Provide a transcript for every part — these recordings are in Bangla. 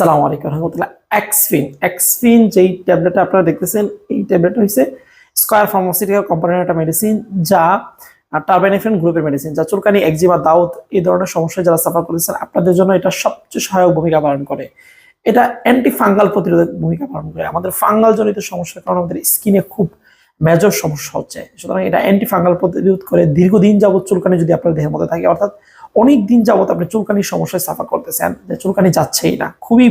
সালাম আলাইকুম রহমতুল্লাহ। এক্সফিন এক্সফিন যেই ট্যাবলেটটা আপনারা দেখতেছেন, এই ট্যাবলেটটা হচ্ছে স্কয়ার ফার্মাসিউটিক্যাল কোম্পানির একটা মেডিসিন যা টার্বাইনেফ্রেন গ্রুপের মেডিসিন যা চুলকানি, একজিমা, দাউদ, এই ধরনের সমস্যায় যারা সাফার করেছেন আপনাদের জন্য এটা সবচেয়ে সহায়ক ভূমিকা পালন করে। এটা অ্যান্টি ফাঙ্গাল প্রতিরোধক ভূমিকা পালন করে। আমাদের ফাঙ্গাল জনিত সমস্যার কারণে আমাদের স্কিনে খুব মেজর সমস্যা হচ্ছে। সুতরাং এটা অ্যান্টি ফাঙ্গাল প্রতিরোধ করে দীর্ঘদিন যাবত চুলকানি যদি আপনার দেহের মধ্যে থাকে, অর্থাৎ অনেক দিন যাবত আপনি চুলকানির সমস্যায় সাফা করতেছেন চুলকানি যাচ্ছেই না। খুবই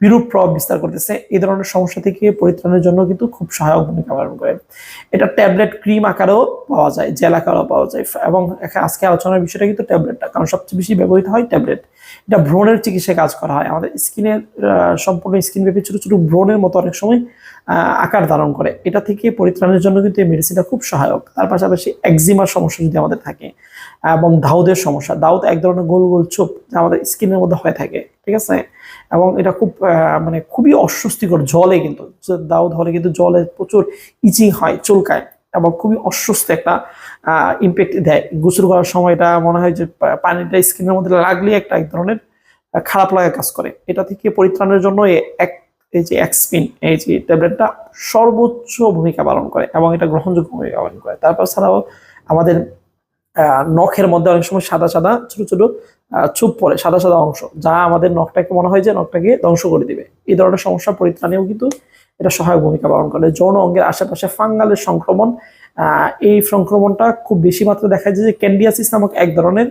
বিরূপ প্রভাব বিস্তার করতেছে। এই ধরনের সমস্যা থেকে পরিত্রাণের জন্য কিন্তু খুব সহায়ক ভূমিকা পালন করে। এটা ট্যাবলেট ক্রিম আকারেও পাওয়া যায়, জেল আকারেও পাওয়া যায়। এবং আজকে আলোচনার বিষয়টা কিন্তু ট্যাবলেটটা, কারণ সবচেয়ে বেশি ব্যবহৃত হয় ট্যাবলেট। এটা ব্রণের চিকিৎসায় কাজ করা হয়। আমাদের স্কিনের সম্পূর্ণ স্কিন ব্যাপী ছোটো ছোটো ব্রণের মতো অনেক সময় আকার ধারণ করে। এটা থেকে পরিত্রাণের জন্য কিন্তু এই মেডিসিনটা খুব সহায়ক। তার পাশাপাশি একজিমার সমস্যা যদি আমাদের থাকে, এবং দাউদের সমস্যা, দাউদ এক ধরনের গোল গোল চোপ যা আমাদের স্কিনের মধ্যে হয়ে থাকে। ঠিক আছে? এবং এটা খুব মানে খুবই অস্বস্তিকর জলে কিন্তু দাউদ হলে কিন্তু জলে প্রচুর ইচিং হয়, চুলকায় এবং খুবই অস্বস্তি একটা ইম্প্যাক্ট দেয়। গোসল করার সময় এটা মনে হয় যে পানিটা স্কিনের মধ্যে লাগলে একটা এক ধরনের খারাপ লাগা কাজ করে। এটা থেকে পরিত্রাণের জন্য এক, এই যে এক্সপিন এই যে ট্যাবলেটটা সর্বোচ্চ ভূমিকা পালন করে এবং এটা গ্রহণযোগ্য ভূমিকা পালন করে। তারপর ছাড়াও আমাদের নখের মধ্যে অনেক সময় সাদা সাদা ছোট ছোট চুপ পড়ে, সাদা সাদা অংশ। যা আমাদের নখটাকে মনে হয় যে নখটাকে ধ্বংস করে দিবে। এই ধরনের সমস্যা পরিত্রাণেও কিন্তু এটা সহায়ক ভূমিকা পালন করে। যৌন অঙ্গের আশেপাশে ফাঙ্গালের সংক্রমণ এই সংক্রমণটা খুব বেশি মাত্রায় দেখা যায় যে ক্যান্ডিয়াসিস নামক এক ধরনের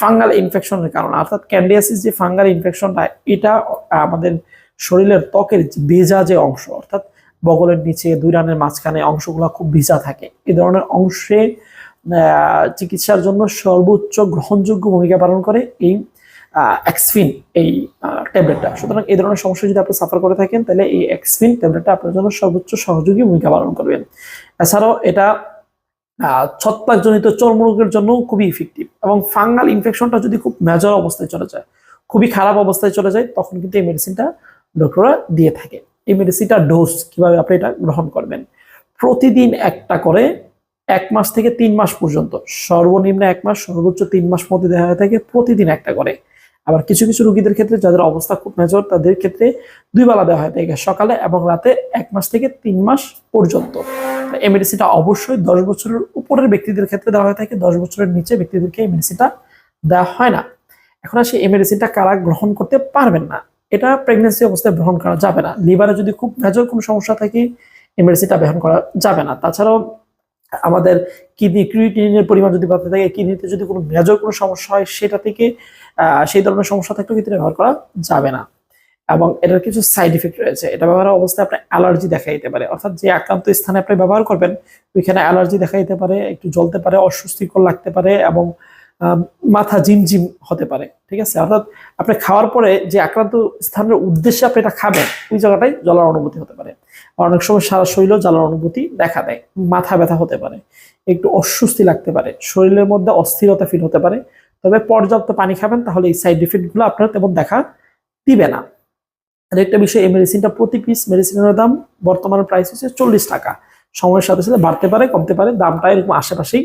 ফাঙ্গাল ইনফেকশনের কারণে। অর্থাৎ ক্যান্ডিয়াসিস যে ফাঙ্গাল ইনফেকশনটা, এটা আমাদের শরীরের ত্বকের ভেজা যে অংশ, অর্থাৎ বগলের নিচে, দুই রানের মাঝখানে অংশগুলো খুব ভিজা থাকে। এই ধরনের অংশে চিকিৎসার জন্য সর্বোচ্চ গ্রহণযোগ্য ভূমিকা পালন করে এই এক্সফিন এই ট্যাবলেটটা সুতরাং এই ধরনের সমস্যা যদি আপনি সাফার করে থাকেন, তাহলে এই এক্সফিন ট্যাবলেটটা আপনার জন্য সর্বোচ্চ সহযোগী ভূমিকা পালন করবেন এছাড়াও এটা ছত্রাকজনিত চর্মরোগের জন্য খুবই ইফেক্টিভ এবং ফাঙ্গাল ইনফেকশনটা যদি খুব মেজর অবস্থায় চলে যায়, খুবই খারাপ অবস্থায় চলে যায়, তখন কিন্তু এই মেডিসিনটা ডক্টররা দিয়ে থাকে। এই মেডিসিনটা ডোজ কীভাবে আপনি এটা গ্রহণ করবেন? প্রতিদিন একটা করে এক মাস থেকে তিন মাস পর্যন্ত। সর্বনিম্ন এক মাস, সর্বোচ্চ তিন মাস মধ্যে দেওয়া হয়ে থাকে প্রতিদিন একটা করে। আবার কিছু কিছু রুগীদের ক্ষেত্রে যাদের অবস্থা খুব মেজর, তাদের ক্ষেত্রে দুই বেলা দেওয়া হয় থাকে, সকালে এবং রাতে এক মাস থেকে তিন মাস পর্যন্ত। এই মেডিসিনটা অবশ্যই দশ বছরের উপরের ব্যক্তিদের ক্ষেত্রে দেওয়া হয়ে থাকে, দশ বছরের নিচে ব্যক্তিদেরকে এই মেডিসিনটা দেওয়া হয় না। এখন আসে এই মেডিসিনটা কারা গ্রহণ করতে পারবেন না। এটা প্রেগনেন্সি অবস্থায় গ্রহণ করা যাবে না। লিভারে যদি খুব মেজর কোনো সমস্যা থাকে, এই মেডিসিনটা গ্রহণ করা যাবে না। তাছাড়াও আমাদের কিডনি ক্রিয়েটিনের পরিমাণ যদি বাড়তে থাকে, কিডনিতে যদি কোনো মেজর কোনো সমস্যা হয়, সেটা থেকে সেই ধরনের সমস্যা থাকলেও কিন্তু ব্যবহার করা যাবে না। এবং এটার কিছু সাইড ইফেক্ট রয়েছে। এটা ব্যবহার অবস্থায় আপনার অ্যালার্জি দেখা দিতে পারে। অর্থাৎ যে আক্রান্ত স্থানে আপনি ব্যবহার করবেন, ওইখানে অ্যালার্জি দেখা দিতে পারে, একটু জ্বলতে পারে, অস্বস্তিকর লাগতে পারে এবং মাথা জিমজিম হতে পারে। ঠিক আছে? অর্থাৎ আপনি খাওয়ার পরে যে আক্রান্ত স্থানের উদ্দেশ্যে আপনি এটা খাবেন, ওই জায়গাটাই জ্বলার অনুভূতি হতে পারে। অনেক সময় সারা শরীরেও জ্বালার অনুভূতি দেখা দেয়। মাথা ব্যথা হতে পারে, একটু অস্বস্তি লাগতে পারে, শরীরের মধ্যে অস্থিরতা ফিল হতে পারে। তবে পর্যাপ্ত পানি খাবেন, তাহলে এই সাইড ইফেক্টগুলো আপনার তেমন দেখা দিবে না। আর একটা বিষয়, এই মেডিসিনটা প্রতি পিস মেডিসিনের দাম বর্তমানে প্রাইস হচ্ছে চল্লিশ টাকা। সময়ের সাথে সাথে বাড়তে পারে, কমতে পারে, দামটা এরকম আশেপাশেই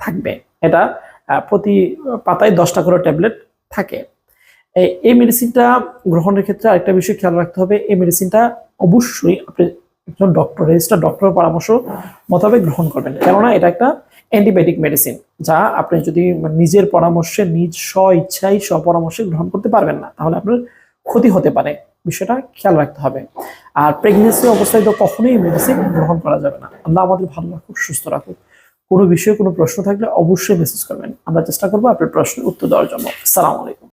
থাকবে। এটা প্রতি পাতায় দশটা করে ট্যাবলেট থাকে। এই- মেডিসিনটা গ্রহণের ক্ষেত্রে আরেকটা বিষয় খেয়াল রাখতে হবে। এই মেডিসিনটা অবশ্যই আপনি একজন ডক্টর রেজিস্টার ডক্টরের পরামর্শ মোতাবেক গ্রহণ করবেন। কেননা এটা একটা অ্যান্টিবায়োটিক মেডিসিন যা আপনি যদি নিজের পরামর্শে, নিজ স্ব ইচ্ছায় স্ব পরামর্শে গ্রহণ করতে পারবেন না, তাহলে আপনার ক্ষতি হতে পারে। বিষয়টা খেয়াল রাখতে হবে। আর প্রেগনেন্সি অবস্থায় তো কখনোই মেডিসিন গ্রহণ করা যাবে না। আল্লাহ আমাদের ভালো রাখুক, সুস্থ রাখুক। কোনো বিষয়ে কোনো প্রশ্ন থাকলে অবশ্যই মেসেজ করবেন। আমরা চেষ্টা করব আপনার প্রশ্নের উত্তর দেওয়ার জন্য। আসসালামু আলাইকুম।